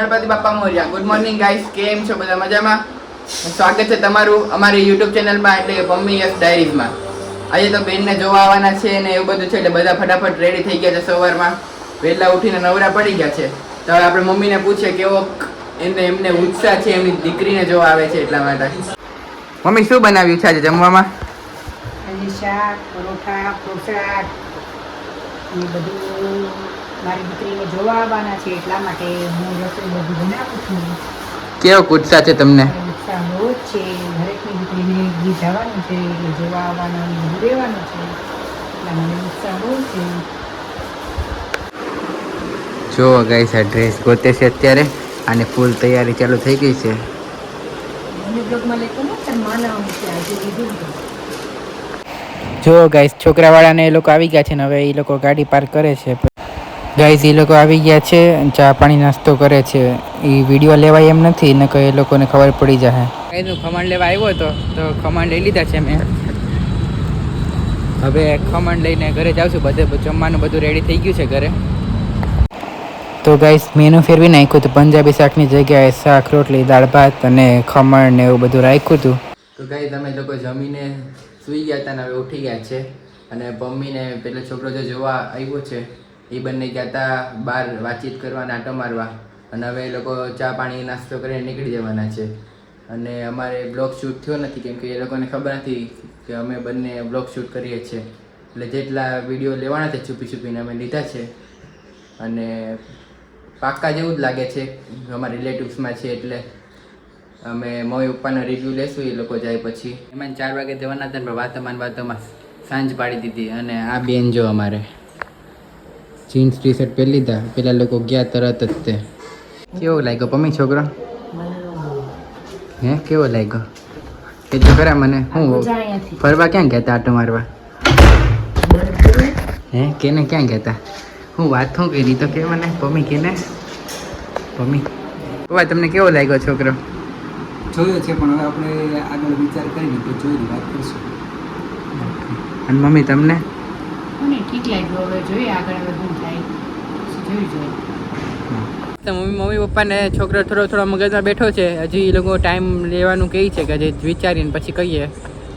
ગણપતિ બાપા Morya. Good morning guys કેમ છો બધા મજામાં? સ્વાગત છે તમારું અમારી યુટ્યુબ ચેનલમાં એટલે કે મમ્મી યસ ડાયરીઝમાં આજે તો બેનને જોવા આવવાના છે ને એવું બધું છે, એટલે બધા ફટાફટ રેડી થઈ ગયા છે સવારમાં. વહેલા ઉઠીને નવરા પડી ગયા છે. તો હવે આપણે મમ્મીને પૂછીએ કેવો એમને એમને ઉત્સાહ છે, એમની દીકરીને જોવા આવે છે એટલા માટે. મમ્મી, શું બનાવ્યું છે આજે જમવામાં? શાક, પરોઠા પોશાક મારી દીકરીને જોવા આવવાના છે એટલા માટે હું રસોઈ બધું બનાવું છું. કેવો ઉત્સાહ છે તમને? ઉત્સાહ બહુ જ છે. દરેકની દીકરીને ગીત જવાનું છે એટલે જોવા આવવાનું બધું રહેવાનું છે. એટલા મને ઉત્સાહ બહુ છે. જો ગાઈસ આ ડ્રેસ ગોતે છે અત્યારે અને ફૂલ તૈયારી ચાલુ થઈ ગઈ છે. જો ગાઈસ છોકરાવાળાને એ લોકો આવી ગયા છે ને હવે એ લોકો ગાડી પાર્ક કરે છે. ગાઈસ એ લોકો આવી ગયા છે ચા પાણી નાસ્તો કરે છે. એ વીડિયો લેવાય એમ નથી ને એ લોકોને ખબર પડી જાય ગાઈસ હું ખમણ લેવા આવ્યો હતો તો ખમણ લઈ લીધા છે મેં. હવે ખમણ લઈને ઘરે જાઉં છું બધે જમવાનું બધું રેડી થઈ ગયું છે ઘરે. તો ગાઈસ મેનુ ફેરવી નાખ્યું હતું પંજાબી શાકની જગ્યાએ શાક રોટલી દાળ ભાત અને ખમણ ને એવું બધું રાખ્યું હતું. તો ગાઈ તમે લોકો જમીને સૂઈ ગયા હતા ને હવે ઉઠી ગયા છે. અને મમ્મીને પેલો છોકરો જે જોવા આવ્યો છે એ બંને ગયા હતા બહાર વાતચીત કરવા નાટો મારવા. અને હવે એ લોકો ચા પાણી નાસ્તો કરીને નીકળી જવાના છે. અને અમારે બ્લોગ શૂટ થયો નથી, કેમ કે એ લોકોને ખબર નથી કે અમે બંને બ્લોગ શૂટ કરીએ છીએ. એટલે જેટલા વીડિયો લેવાના છે છુપી છુપીને અમે લીધા છે. અને પાક્કા જેવું જ લાગે છે, અમારા રિલેટિવ્સમાં છે એટલે અમે મમ્મી પપ્પાનો રિવ્યૂ લેશું એ લોકો જાય પછી. એમાં ચાર વાગે જવાના હતા પણ વાતોમાં વાતોમાં સાંજ પાડી દીધી અને આ બેન જો અમારે. જીન્સ ટી શર્ટ પહેરી લીધા. પેલા લોકો ગયા તરત જ તે. કેવો લાગ્યો પમ્મી છોકરો? હે કેવો લાગ્યો? એ જો ખરા મને હું ફરવા ક્યાં ગયા હતા આટો મારવા? હે કેને ક્યાં ગયા હતા હું વાત શું કરી તો કે મને પમી કેને? પમ્મી પપ્પા તમને કેવો લાગ્યો છોકરો? જોયો છે પણ હવે આપણે આગળ વિચાર કરીને તો જોઈ વાત કરશું. અને મમ્મી તમને? મને ઠીક લાગ્યું. હવે જોઈએ આગળ હવે શું થાય. જોઈ જોઈએ તો મમ્મી મમ્મી પપ્પાને છોકરો થોડો થોડો મગજમાં બેઠો છે. હજી એ લોકો ટાઈમ લેવાનું કહે છે કે હજી વિચારીને પછી કહીએ.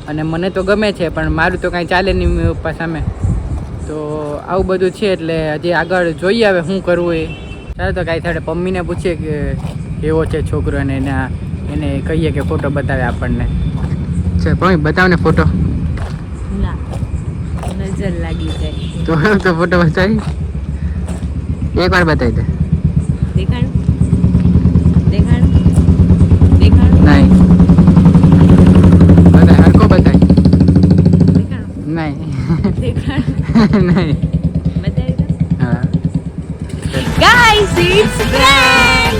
અને મને તો ગમે છે પણ મારું તો કાંઈ ચાલે નહીં મમ્મી પપ્પા સામે. તો આવું બધું છે એટલે હજી આગળ જોઈએ હવે શું કરવું એ. ચાલો તો કાંઈ થાય મમ્મીને પૂછીએ કે કેવો છે છોકરો અને એના એને કહીએ કે ફોટો બતાવે આપણને. છે મમ્મી બતાવને ફોટો નજર લાગી જાય તો તો ફોટો બતાવી એકવાર બતાવી દે દેખાડ દેખાડ દેખાડ નહીં બતાય હરકો બતાય દેખાડ નહીં દેખાડ નહીં બતાવી દો હા ગાઈસ ઇટ્સ પ્રેન્ક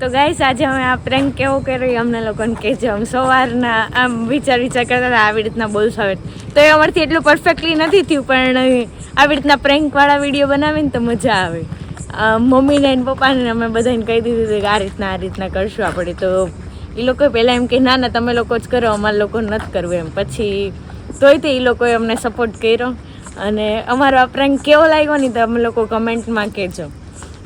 તો ગાઈસ આજે અમે આ પ્રેન્ક કેવો કર્યો અમને લોકોને કહેજો. આમ સવારના આમ વિચાર વિચાર કરતા હતા આવી રીતના બોલશો હવે. તો એ અમારથી એટલું પરફેક્ટલી નથી થયું, પણ આવી રીતના પ્રેન્કવાળા વીડિયો બનાવીને તો મજા આવે. મમ્મીને અને પપ્પાને અમે બધાને કહી દીધું હતું કે આ રીતના આ રીતના કરશું આપણે તો એ લોકો પહેલાં એમ કે, ના ના, તમે લોકો જ કરો, અમારે લોકો નથી કરવું. એમ પછી તોય તે એ લોકોએ અમને સપોર્ટ કર્યો. અને અમારો આ પ્રેન્ક કેવો લાગ્યો ને તો અમે લોકો કમેન્ટમાં કહેજો.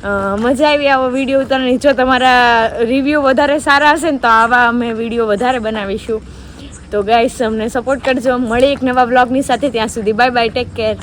મજા આવી આવો વીડિયો ઉતારવાની. જો તમારા રિવ્યૂ વધારે સારા હશે ને તો આવા અમે વીડિયો વધારે બનાવીશું. તો ગાઈસ અમને સપોર્ટ કરજો. મળી એક નવા બ્લોગની સાથે. ત્યાં સુધી બાય બાય ટેક કેર